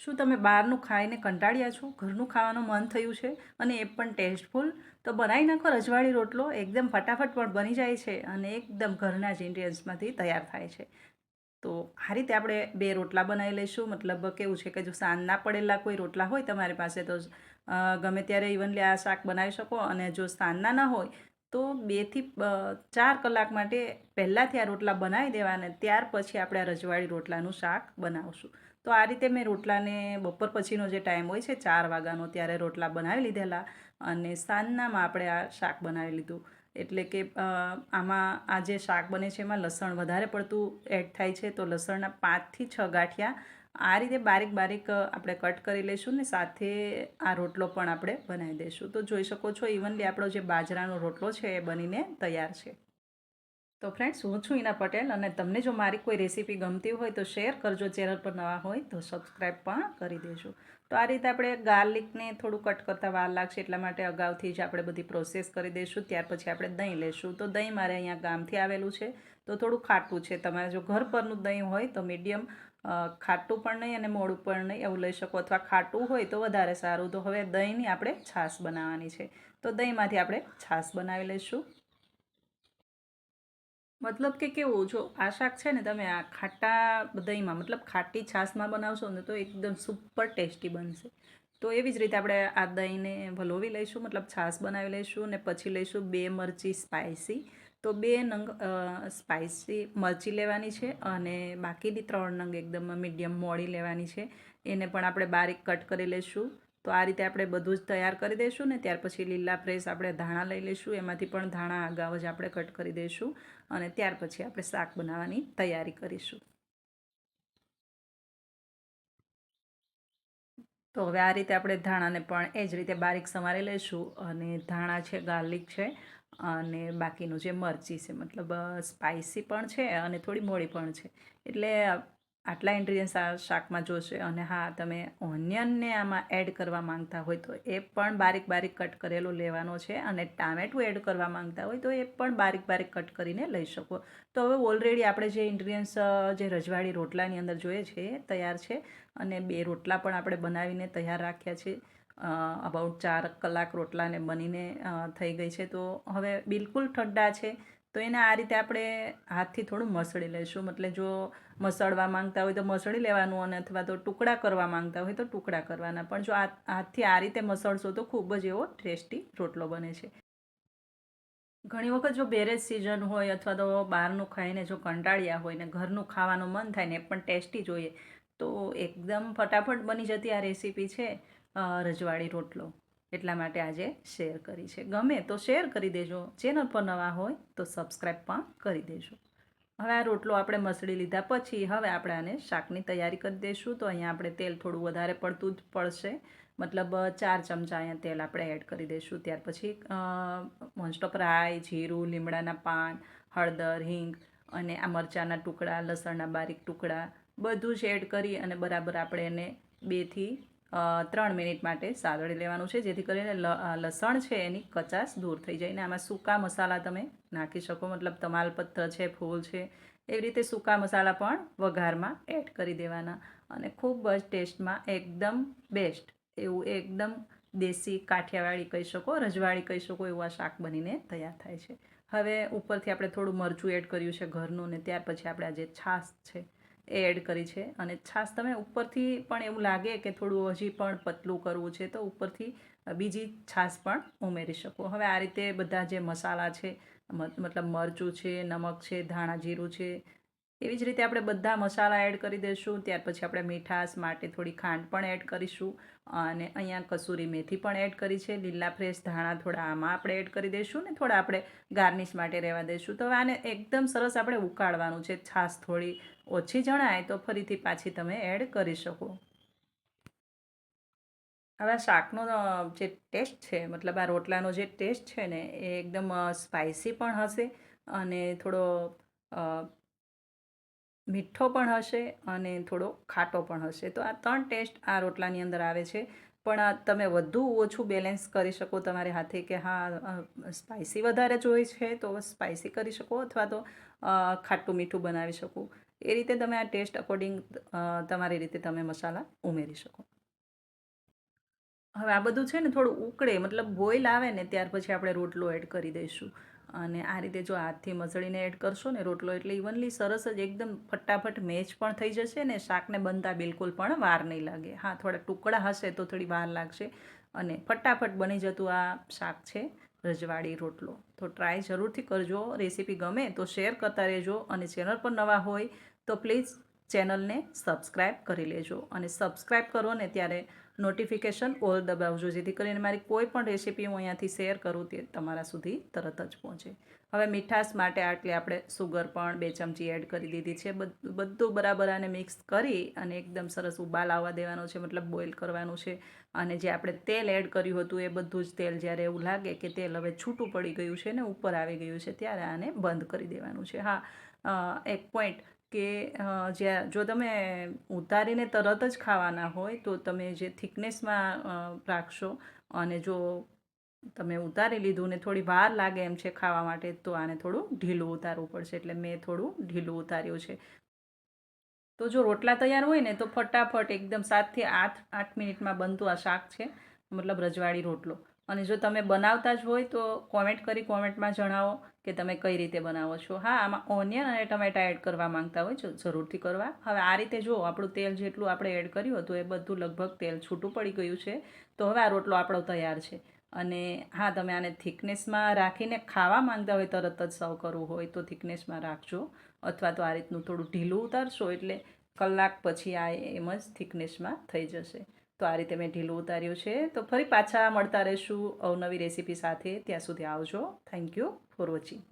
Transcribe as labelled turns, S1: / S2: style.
S1: શું તમે બહારનું ખાઈને કંટાળ્યા છો? ઘરનું ખાવાનું મન થયું છે અને એ પણ ટેસ્ટફુલ? તો બનાવી નાખો રજવાડી રોટલો, એકદમ ફટાફટ પણ બની જાય છે અને એકદમ ઘરના જ ઇન્ગ્રીડિયન્ટ્સમાંથી તૈયાર થાય છે. તો આ રીતે આપણે બે રોટલા બનાવી લઈશું. મતલબ કેવું છે કે જો સાંજના પડેલા કોઈ રોટલા હોય તમારી પાસે તો ગમે ત્યારે ઇવનલી આ શાક બનાવી શકો અને જો સાંજના ન હોય તો બેથી ચાર કલાક માટે પહેલાંથી આ રોટલા બનાવી દેવાના ત્યાર પછી આપણે આ રજવાડી રોટલાનું શાક બનાવશું. તો આ રીતે મેં રોટલાને બપોર પછીનો જે ટાઈમ હોય છે, ચાર વાગ્યાનો ત્યારે રોટલા બનાવી લીધેલા અને સાંજનામાં આપણે આ શાક બનાવી લીધું. એટલે કે આમાં આ જે શાક બને છે એમાં લસણ વધારે પડતું એડ થાય છે, તો લસણના પાંચથી છ ગાંઠિયા આ રીતે બારીક બારીક આપણે કટ કરી લઈશું ને સાથે આ રોટલો પણ આપણે બનાવી દઈશું. તો જોઈ શકો છો ઇવનલી આપણો જે બાજરાનો રોટલો છે એ બનીને તૈયાર છે. તો ફ્રેન્ડ્સ હું છું ઇના પટેલ અને તમને જો મારી કોઈ રેસીપી ગમતી હોય તો શેર કરજો. ચેનલ પર નવા હોય તો સબસ્ક્રાઈબ પણ કરી દેજો. તો આ રીતે આપણે ગાર્લિકને થોડું કટ કરતાં વાર લાગશે એટલા માટે અગાઉથી જ આપણે બધી પ્રોસેસ કરી દઈશું. ત્યાર પછી આપણે દહીં લેશું. તો દહીં મારે અહીંયા ગામથી આવેલું છે. તો થોડું ખાટું છે. તમારે જો ઘર પરનું દહીં હોય તો મીડિયમ ખાટું પણ નહીં અને મોડું પણ નહીં એવું લઈ શકો. અથવા ખાટું હોય તો વધારે સારું. તો હવે દહીંની આપણે છાશ બનાવવાની છે. તો દહીંમાંથી આપણે છાશ બનાવી લઈશું. મતલબ કે કેવું, જો આ શાક છે ને તમે આ ખાટા દહીંમાં મતલબ ખાટી છાશમાં બનાવશો ને તો એકદમ સુપર ટેસ્ટી બનશે. તો એવી જ રીતે આપણે આ દહીંને વલોવી લઈશું, મતલબ છાશ બનાવી લઈશું ને પછી લઈશું બે મરચી સ્પાઇસી તો બે નંગ સ્પાઇસી મરચી લેવાની છે અને બાકીની ત્રણ નંગ એકદમ મીડિયમ મોડી લેવાની છે. એને પણ આપણે બારીક કટ કરી લઈશું. તો આ રીતે આપણે બધું જ તૈયાર કરી દઈશું ને ત્યાર પછી લીલા ફ્રેશ આપણે ધાણા લઈ લઈશું, એમાંથી પણ ધાણા અગાઉ જ આપણે કટ કરી દઈશું અને ત્યાર પછી આપણે શાક બનાવવાની તૈયારી કરીશું. તો હવે આ રીતે આપણે ધાણાને પણ એ જ રીતે બારીક સમારી લઈશું અને ધાણા છે, ગાર્લિક છે અને બાકીનું જે મરચી છે, મતલબ સ્પાઇસી પણ છે અને થોડી મોડી પણ છે. એટલે આટલા ઇન્ગ્રીડિયન્ટ્સ આ શાકમાં જોશે અને હા, તમે ઓનિયનને આમાં એડ કરવા માંગતા હોય તો એ પણ બારીક બારીક કટ કરેલો લેવાનો છે અને ટામેટું એડ કરવા માંગતા હોય તો એ પણ બારીક બારીક કટ કરીને લઈ શકો. તો હવે ઓલરેડી આપણે જે ઇન્ગ્રીડિયન્ટ્સ જે રજવાડી રોટલાની અંદર જોઈએ છે, એ તૈયાર છે અને બે રોટલા પણ આપણે બનાવીને તૈયાર રાખ્યા છે. અબાઉટ ચાર કલાક રોટલાને બનીને થઈ ગઈ છે. તો હવે બિલકુલ ઠંડા છે. તો એને આ રીતે આપણે હાથથી થોડું મસળી લઈશું. મતલબ જો મસળવા માંગતા હોય તો મસળી લેવાનું અને અથવા તો ટુકડા કરવા માંગતા હોય તો ટુકડા કરવાના. પણ જો હાથથી આ રીતે મસળશો તો ખૂબ જ એવો ટેસ્ટી રોટલો બને છે. ઘણી વખત જો બેરેજ સિઝન હોય અથવા તો બહારનું ખાઈને જો કંટાળ્યા હોય ને ઘરનું ખાવાનું મન થાય ને પણ ટેસ્ટી જોઈએ, તો એકદમ ફટાફટ બની જતી આ રેસીપી છે રજવાડી રોટલો. એટલા માટે આજે શેર કરી છે. ગમે તો શેર કરી દેજો. ચેનલ પર નવા હોય તો સબસ્ક્રાઈબ પણ કરી દેજો. હવે આ રોટલો આપણે મસળી લીધા પછી હવે આપણે આને શાકની તૈયારી કરી દઈશું. તો અહીંયા આપણે તેલ થોડું વધારે પડતું જ પડશે. મતલબ ચાર ચમચા અહીંયા તેલ આપણે એડ કરી દઈશું. ત્યાર પછી મોસ્ટ ઓફ રાઈ, જીરું, લીમડાના પાન, હળદર, હિંગ અને આ મરચાંના ટુકડા, લસણના બારીક ટુકડા બધું જ એડ કરી અને બરાબર આપણે એને બેથી ત્રણ મિનિટ માટે સાદળી લેવાનું છે, જેથી કરીને લસણ છે એની કચાશ દૂર થઈ જાય. ને આમાં સૂકા મસાલા તમે નાખી શકો, મતલબ તમાલપત્ર છે, ફૂલ છે, એવી રીતે સૂકા મસાલા પણ વઘારમાં એડ કરી દેવાના. અને ખૂબ જ ટેસ્ટમાં એકદમ બેસ્ટ એવું એકદમ દેશી કાઠિયાવાડી કહી શકો, રજવાડી કહી શકો, એવું આ શાક બનીને તૈયાર થાય છે. હવે ઉપરથી આપણે થોડું મરચું એડ કર્યું છે ઘરનું, ને ત્યાર પછી આપણે આ જે છાશ છે એ એડ કરી છે. અને છાશ તમે ઉપરથી પણ એવું લાગે કે થોડું હજી પણ પતલું કરવું છે, તો ઉપરથી બીજી છાશ પણ ઉમેરી શકો. હવે આ રીતે બધા જે મસાલા છે મતલબ મરચું છે, નમક છે, ધાણા જીરું છે એવી જ રીતે આપણે બધા મસાલા એડ કરી દઈશું ત્યાર પછી આપણે મીઠાશ, માટે થોડી ખાંડ પણ એડ કરીશું અને અહીંયા કસૂરી મેથી પણ એડ કરી છે, લીલા ફ્રેશ ધાણા થોડા આમાં આપણે એડ કરી દઈશું ને થોડા આપણે ગાર્નિશ માટે રહેવા દઈશું તો આને એકદમ સરસ આપણે ઉકાળવાનું છે, છાશ થોડી ઓછી જણાય તો ફરીથી પાછી તમે એડ કરી શકો. હવે શાકનો જે ટેસ્ટ છે, મતલબ આ રોટલાનો જે ટેસ્ટ છે ને, એ એકદમ સ્પાઇસી પણ હશે અને થોડો મીઠો પણ હશે અને થોડો ખાટો પણ હશે. તો આ ત્રણ ટેસ્ટ આ રોટલાની અંદર આવે છે. પણ તમે વધુ ઓછું બેલેન્સ કરી શકો તમારે હાથે કે હા સ્પાઇસી વધારે જોઈએ છે તો સ્પાઇસી કરી શકો અથવા તો ખાટું મીઠું બનાવી શકો. એ રીતે તમે આ ટેસ્ટ અકોર્ડિંગ તમારી રીતે તમે મસાલા ઉમેરી શકો. હવે આ બધું છે ને થોડું ઉકળે, મતલબ બોઇલ આવે ને ત્યાર પછી આપણે રોટલો એડ કરી દઈશું. અને આ રીતે જો હાથથી મસળીને એડ કરશો ને, રોટલો એટલે ઇવનલી સરસ જ એકદમ ફટાફટ મેચ પણ થઈ જશે ને શાકને બનતા બિલકુલ પણ વાર નહીં લાગે. હા થોડા ટુકડા હશે તો થોડી વાર લાગશે. અને ફટાફટ બની જતું આ શાક છે, રજવાડી રોટલો. તો ટ્રાય જરૂરથી કરજો. રેસીપી ગમે તો શેર કરતા રહેજો અને ચેનલ પર નવા હોય તો પ્લીઝ ચેનલને સબસ્ક્રાઈબ કરી લેજો. અને સબસ્ક્રાઈબ કરો ને ત્યારે નોટિફિકેશન ઓલ દબાવજો જેથી કરીને મારી કોઈ પણ રેસીપી હું અહીંયાથી શેર કરું તે તમારા સુધી તરત જ પહોંચે. હવે મીઠાશ માટે આટલી આપણે સુગર પણ બે ચમચી એડ કરી દીધી છે. બધું બરાબર આને મિક્સ કરી અને એકદમ સરસ ઉબાલ આવવા દેવાનો છે. મતલબ બોઇલ કરવાનું છે. અને જે આપણે તેલ એડ કર્યું હતું એ બધું જ તેલ જ્યારે એવું લાગે કે તેલ હવે છૂટું પડી ગયું છે ને, ઉપર આવી ગયું છે, ત્યારે આને બંધ કરી દેવાનું છે. હા એક પોઈન્ટ કે જ્યાં, જો તમે ઉતારીને તરત જ ખાવાના હોય, તો તમે જે થિકનેસમાં રાખશો અને જો તમે ઉતારી લીધું ને થોડી વાર લાગે એમ છે ખાવા માટે, તો આને થોડું ઢીલું ઉતારવું પડશે. એટલે મેં થોડું ઢીલું ઉતાર્યું છે. તો જો રોટલા તૈયાર હોય ને, તો ફટાફટ એકદમ સાતથી આઠ આઠ મિનિટમાં બનતું આ શાક છે. મતલબ રજવાડી રોટલો. અને જો તમે બનાવતા જ હોય તો કોમેન્ટ કરી કોમેન્ટમાં જણાવો કે તમે કઈ રીતે બનાવો છો. હા, આમાં ઓનિયન અને ટમેટા એડ કરવા માંગતા હોય જરૂરથી કરવા. હવે આ રીતે જો આપણું તેલ જેટલું આપણે એડ કર્યું હતું એ બધું લગભગ તેલ છૂટું પડી ગયું છે. તો હવે આ રોટલો આપણો તૈયાર છે. અને હા, તમે આને થિકનેસમાં રાખીને ખાવા માંગતા હોય તરત જ સર્વ કરવું હોય તો થિકનેસમાં રાખજો. અથવા તો આ રીતનું થોડું ઢીલું ઉતારશો એટલે કલાક પછી આ એમ જ થિકનેસમાં થઈ જશે. તો આ રીતે મેં ઢીલું ઉતાર્યું છે. તો ફરી પાછા મળતા રહીશું અવનવી રેસીપી સાથે. ત્યાં સુધી આવજો. Thank you for watching